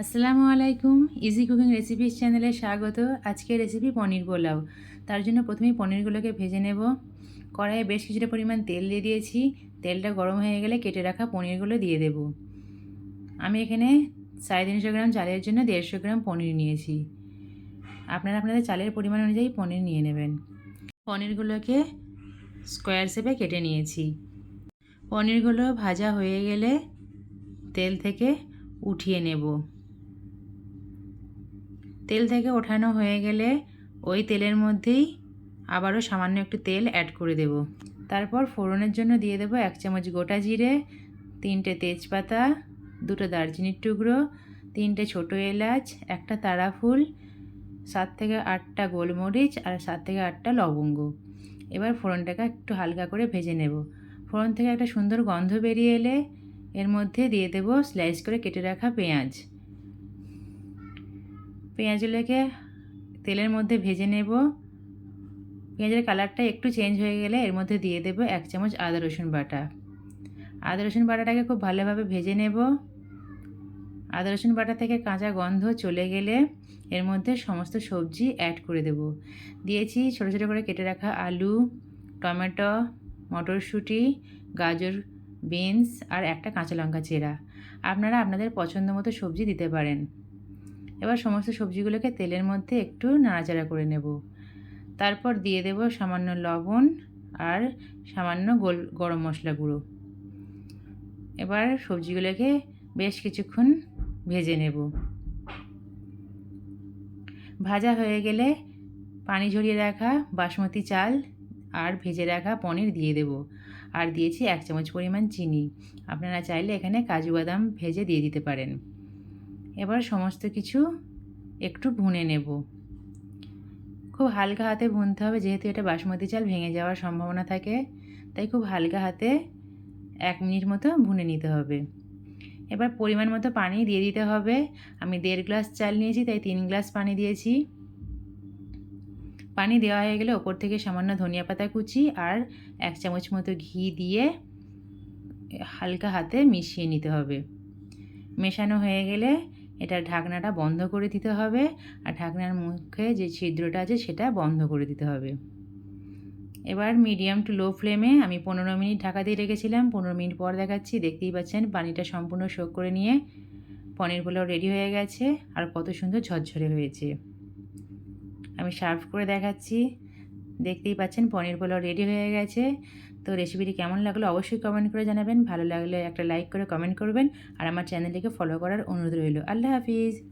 আসসালামু আলাইকুম। Easy cooking recipes চ্যানেলে স্বাগত। আজকে রেসিপি পনির পোলাও। তার জন্য প্রথমেই পনিরগুলোকে ভেজে নেব। কড়াইয়ে বেশ কিছুটা পরিমাণ তেল দিয়ে দিয়েছি। তেলটা গরম হয়ে গেলে কেটে রাখা পনিরগুলো দিয়ে দেব। আমি এখানে সাড়ে তিনশো গ্রাম চালের জন্য দেড়শো গ্রাম পনির নিয়েছি। আপনারা আপনাদের চালের পরিমাণ অনুযায়ী পনির নিয়ে নেবেন। পনিরগুলোকে স্কোয়ার শেপে কেটে নিয়েছি। পনিরগুলো ভাজা হয়ে গেলে তেল থেকে উঠিয়ে নেব। তেল থেকে ওঠানো হয়ে গেলে ওই তেলের মধ্যেই আবারও সামান্য একটু তেল অ্যাড করে দেব। তারপর ফোড়নের জন্য দিয়ে দেবো এক চামচ গোটা জিরে, তিনটে তেজপাতা, দুটো দারচিনির টুকরো, তিনটে ছোটো এলাচ, একটা তারা ফুল সাত থেকে আটটা গোলমরিচ আর সাত থেকে আটটা লবঙ্গ। এবার ফোড়নটাকে একটু হালকা করে ভেজে নেব। ফোড়ন থেকে একটা সুন্দর গন্ধ বেরিয়ে এলে এর মধ্যে দিয়ে দেবো স্লাইস করে কেটে রাখা পেঁয়াজ। পেঁয়াজগুলোকে তেলের মধ্যে ভেজে নেব। পেঁয়াজের কালারটা একটু চেঞ্জ হয়ে গেলে এর মধ্যে দিয়ে দেবো এক চামচ আদা রসুন বাটা। আদা রসুন বাটাটাকে খুব ভালোভাবে ভেজে নেব। আদা রসুন বাটা থেকে কাঁচা গন্ধ চলে গেলে এর মধ্যে সমস্ত সবজি অ্যাড করে দেব। দিয়েছি ছোটো ছোটো করে কেটে রাখা আলু, টমেটো, মটরশুঁটি, গাজর বিনস আর একটা কাঁচা লঙ্কা চেরা। আপনারা আপনাদের পছন্দ মতো সবজি দিতে পারেন। এবার সমস্ত সবজিগুলোকে তেলের মধ্যে একটু নাড়াচাড়া করে নেব। তারপর দিয়ে দেব সামান্য লবণ আর সামান্য গোল, গরম মশলা গুঁড়ো। এবার সবজিগুলোকে বেশ কিছুক্ষণ ভেজে নেব। ভাজা হয়ে গেলে পানি ঝরিয়ে রাখা বাসমতি চাল আর ভেজে রাখা পনির দিয়ে দেব। আর দিয়েছি এক চামচ পরিমাণ চিনি। আপনারা চাইলে এখানে কাজু বাদাম ভেজে দিয়ে দিতে পারেন। এবার সমস্ত কিছু একটু ভুনে নেব। খুব হালকা হাতে ভুনতে হবে, যেহেতু এটা বাসমতি চাল, ভেঙে যাওয়ার সম্ভাবনা থাকে। তাই খুব হালকা হাতে এক মিনিট মতো ভুনে নিতে হবে। এবার পরিমাণ মতো পানি দিয়ে দিতে হবে। আমি দেড় গ্লাস চাল নিয়েছি, তাই তিন গ্লাস পানি দিয়েছি। পানি দেওয়া হয়ে গেলে ওপর থেকে সামান্য ধনিয়া পাতা কুচি আর এক চামচ মতো ঘি দিয়ে হালকা হাতে মিশিয়ে নিতে হবে। মেশানো হয়ে গেলে এটা ঢাকনাটা বন্ধ করে দিতে হবে আর ঢাকনার মুখে যে ছিদ্রটা আছে সেটা বন্ধ করে দিতে হবে। এবার মিডিয়াম টু লো ফ্লেমে আমি পনেরো মিনিট ঢাকা দিয়ে রেখেছিলাম, পনেরো মিনিট পর দেখাচ্ছি, দেখতেই পাচ্ছেন পানিটা সম্পূর্ণ শোক করে নিয়ে পনির পোলাও রেডি হয়ে গেছে আর কত সুন্দর ঝরঝরে হয়েছে। আমি সার্ভ করে দেখাচ্ছি, দেখতেই পাচ্ছেন পনির পোলাও রেডি হয়ে গেছে। তো রেসিপিটি কেমন লাগল অবশ্যই কমেন্ট করে জানাবেন। ভালো লাগলে একটা লাইক করে কমেন্ট করবেন। আর আমার চ্যানেলটিকে ফলো করার অনুরোধ রইল। আল্লাহ হাফিজ।